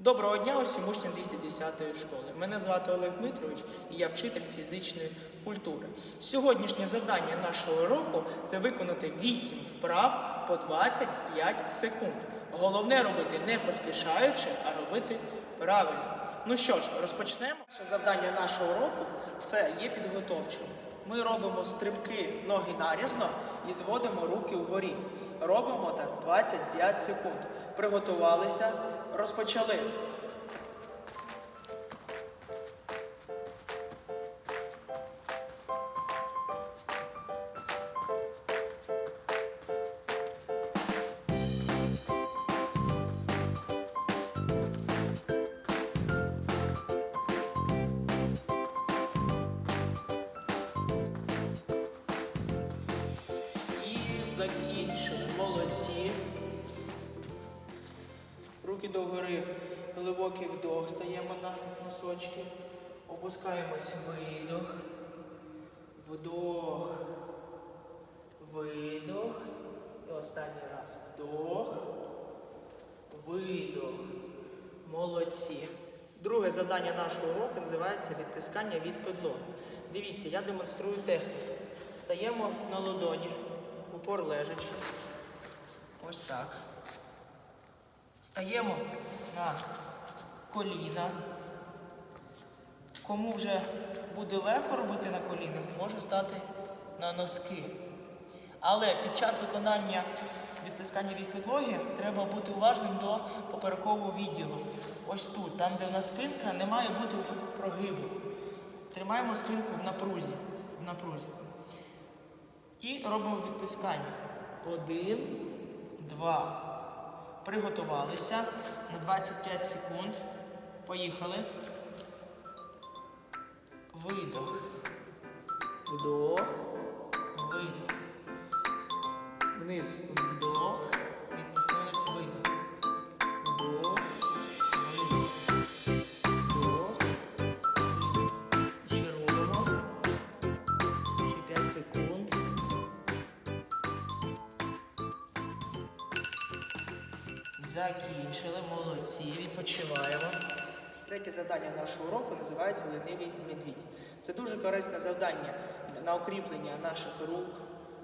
Доброго дня усім учням 210 школи. Мене звати Олег Дмитрович і я вчитель фізичної культури. Сьогоднішнє завдання нашого уроку це виконати 8 вправ по 25 секунд. Головне робити не поспішаючи, а робити правильно. Ну що ж, розпочнемо. Перше завдання нашого уроку це є підготовчим. Ми робимо стрибки ноги нарізно і зводимо руки вгорі. Робимо так 25 секунд. Приготувалися, розпочали. Закінчили. Молодці. Руки догори, глибокий вдох, стаємо на носочки. Опускаємось, видох. Вдох. Видох. І останній раз. Вдох. Видох. Молодці. Друге завдання нашого уроку називається відтискання від підлоги. Дивіться, я демонструю техніку. Стаємо на ладоні, упор лежачи. Ось так. Стаємо на коліна. Кому вже буде легко робити на колінах, може стати на носки. Але під час виконання відтискання від підлоги треба бути уважним до поперекового відділу. Ось тут, там, де в нас спинка, не має бути прогибу. Тримаємо спинку в напрузі. В напрузі. І робимо відтискання. Один, два. Приготувалися на 25 секунд. Поїхали. Видох. Вдох. Видох. Вниз. Вдох. Закінчили, молодці, відпочиваємо. Третє завдання нашого уроку називається Ленивий медвідь. Це дуже корисне завдання на укріплення наших рук,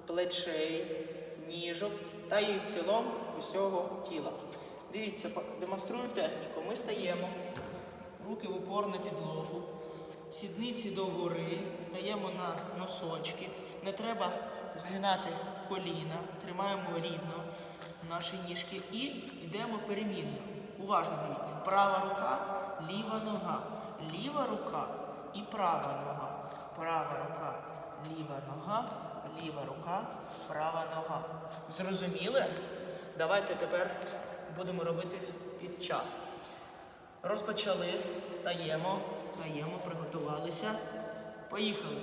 плечей, ніжок та і в цілому усього тіла. Дивіться, демонструю техніку. Ми стаємо, руки в упор на підлогу, сідниці догори, стаємо на носочки. Не треба згинати коліна, тримаємо рівно наші ніжки і йдемо перемінно. Уважно дивіться. Права рука, ліва нога, ліва рука і права нога. Права рука, ліва нога, ліва рука, права нога. Зрозуміли? Давайте тепер будемо робити під час. Розпочали, стаємо, стаємо, приготувалися. Поїхали.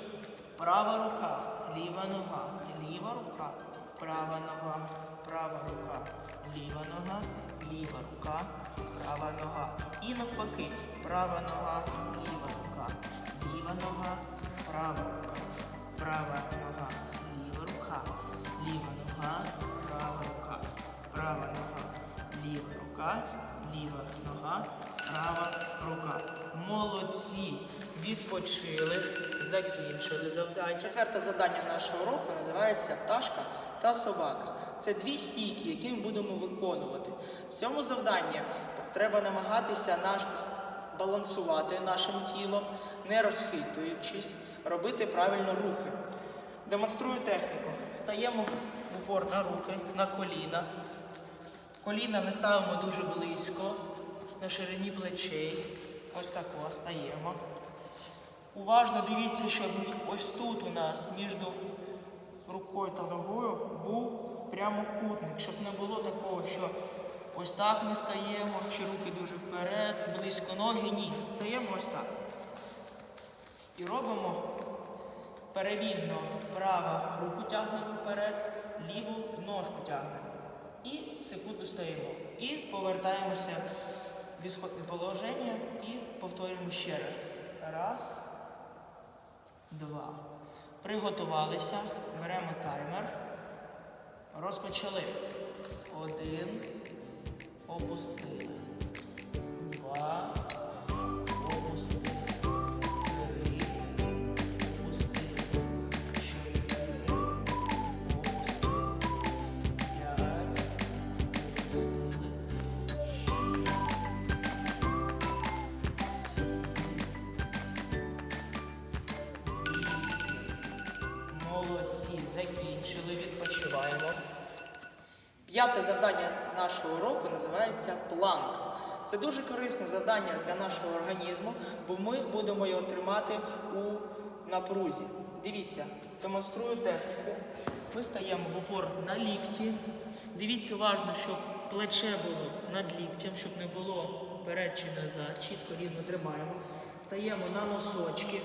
Права рука, ліва нога, ліва рука, права нога, права рука, ліва нога, ліва рука, права нога. І навпаки, права нога, ліва рука, ліва нога, права рука, права нога, ліва рука, ліва нога, права рука, права нога, ліва рука, ліва нога, права рука. Молодці! Відпочили, закінчили завдання. Четверте завдання нашого року називається пташка та собака. Це дві стійки, які ми будемо виконувати. В цьому завданні треба намагатися наш балансувати нашим тілом, не розхитуючись, робити правильно рухи. Демонструю техніку. Стаємо в упор на руки, на коліна. Коліна не ставимо дуже близько, на ширині плечей. Ось так стаємо. Уважно дивіться, щоб ось тут у нас між рукою та ногою був прямокутник, щоб не було такого, що ось так ми стаємо, чи руки дуже вперед, близько ноги, ні. Стаємо ось так. І робимо перевільно права руку тягнемо вперед, ліву ножку тягнемо. І секунду стоїмо. І повертаємося в ісходне положення і повторюємо ще раз. Раз, два. Приготувалися, беремо таймер. Розпочали. Один. Опустили. закінчили, відпочиваємо. П'яте завдання нашого уроку називається планка. Це дуже корисне завдання для нашого організму, бо ми будемо його тримати у напрузі. Дивіться, демонструю техніку. Ми стаємо в опор на лікті. Дивіться уважно, щоб плече було над ліктям, щоб не було вперед чи назад. Чітко рівно тримаємо. Стаємо на носочки.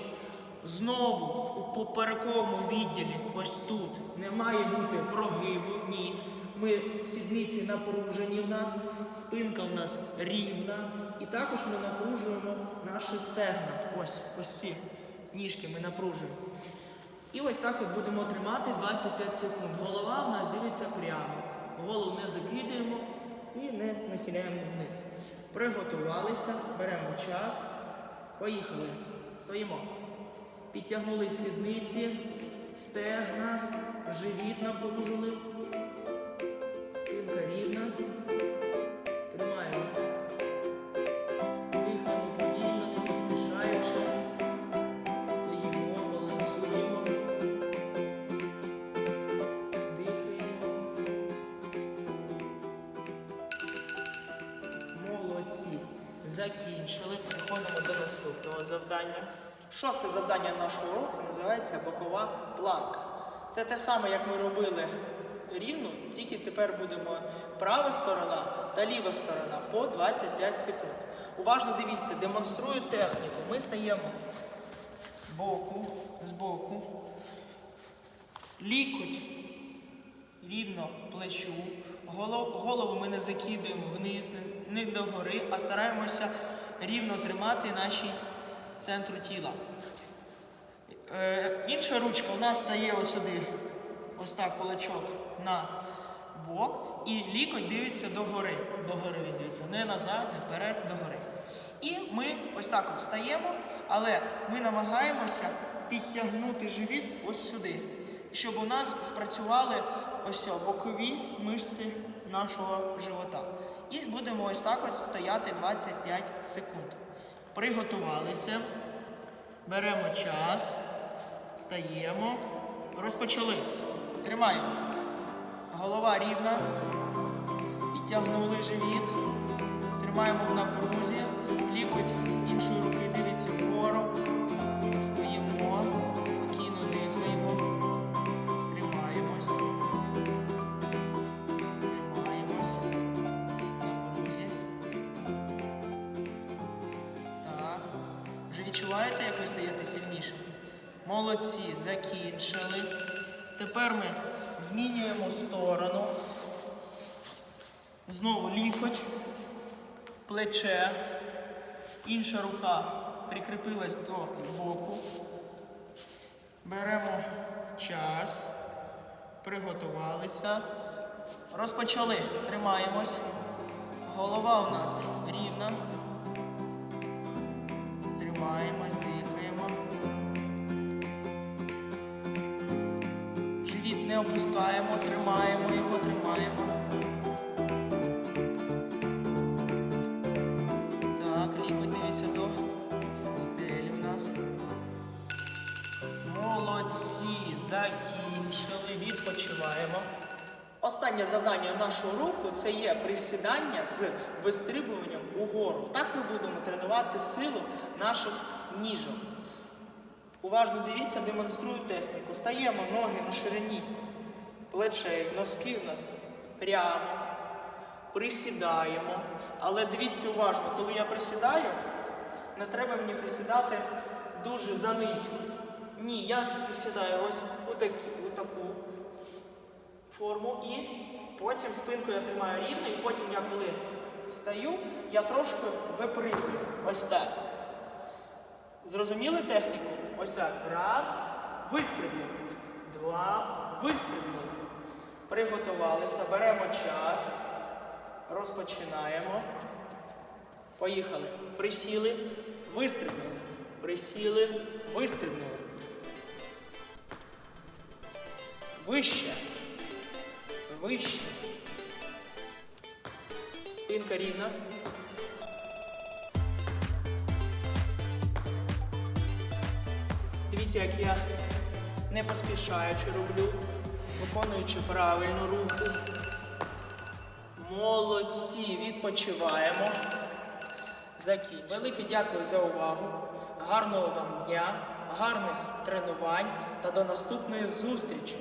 Знову у поперековому відділі, ось тут, не має бути прогибу, ні. Ми сідниці напружені в нас, спинка в нас рівна. І також ми напружуємо наші стегна. Ось, ось ці ніжки ми напружуємо. І ось так от будемо тримати 25 секунд. Голова в нас дивиться прямо. Голову не закидаємо і не нахиляємо вниз. Приготувалися, беремо час. Поїхали. Стоїмо. Підтягнули сідниці, стегна, живіт напружили. Спинка рівна. Тримаємо. Дихаємо повільно, не поспішаючи. Стоїмо, балансуємо. Дихаємо. Молодці. Закінчили. Переходимо до наступного завдання. Шосте завдання нашого уроку називається бокова планка. Це те саме, як ми робили рівно, тільки тепер будемо права сторона та ліва сторона по 25 секунд. Уважно дивіться, демонструю техніку. Ми стаємо боку, збоку, лікоть рівно плечу, голову ми не закидуємо вниз, не догори, а стараємося рівно тримати наші центру тіла. Е, інша ручка у нас стає ось сюди, ось так кулачок на бок, і лікоть дивиться догори. Догори він дивиться, не назад, не вперед, догори. І ми ось так встаємо, але ми намагаємося підтягнути живіт ось сюди, щоб у нас спрацювали ось бокові мишці нашого живота. І будемо ось так от стояти 25 секунд. Приготувалися. Беремо час, встаємо, розпочали. Тримаємо. Голова рівна. Підтягнули живіт. Тримаємо в напрузі. Лікоть Молодці, закінчили. Тепер ми змінюємо сторону. Знову лікоть, плече, інша рука прикріпилась до боку. Беремо час, приготувалися. Розпочали. Тримаємось. Голова у нас рівна. Тримаємось, опускаємо, тримаємо його, тримаємо. Так, лікоть дивиться до стелі в нас. Молодці, закінчили, відпочиваємо. Останнє завдання нашого року це є присідання з вистрибуванням угору. Так ми будемо тренувати силу наших ніжок. Уважно дивіться, демонструю техніку. Стаємо ноги на ширині плечей, носки в нас прямо, присідаємо. Але дивіться уважно, коли я присідаю, не треба мені присідати дуже занизько. Ні, я присідаю ось у, у таку форму і потім спинку я тримаю рівно, і потім я коли встаю, я трошки випригую. Ось так. Зрозуміли техніку? Ось так. Раз. Вистрибнули. Два. Вистрибнули. Приготувалися. Беремо час. Розпочинаємо. Поїхали. Присіли. Вистрибнули. Присіли. Вистрибнули. Вище. Вище. Спинка рівна. Дивіться, як я не поспішаючи роблю, виконуючи правильно руку. Молодці, відпочиваємо. Закінчимо. Велике дякую за увагу. Гарного вам дня, гарних тренувань та до наступної зустрічі.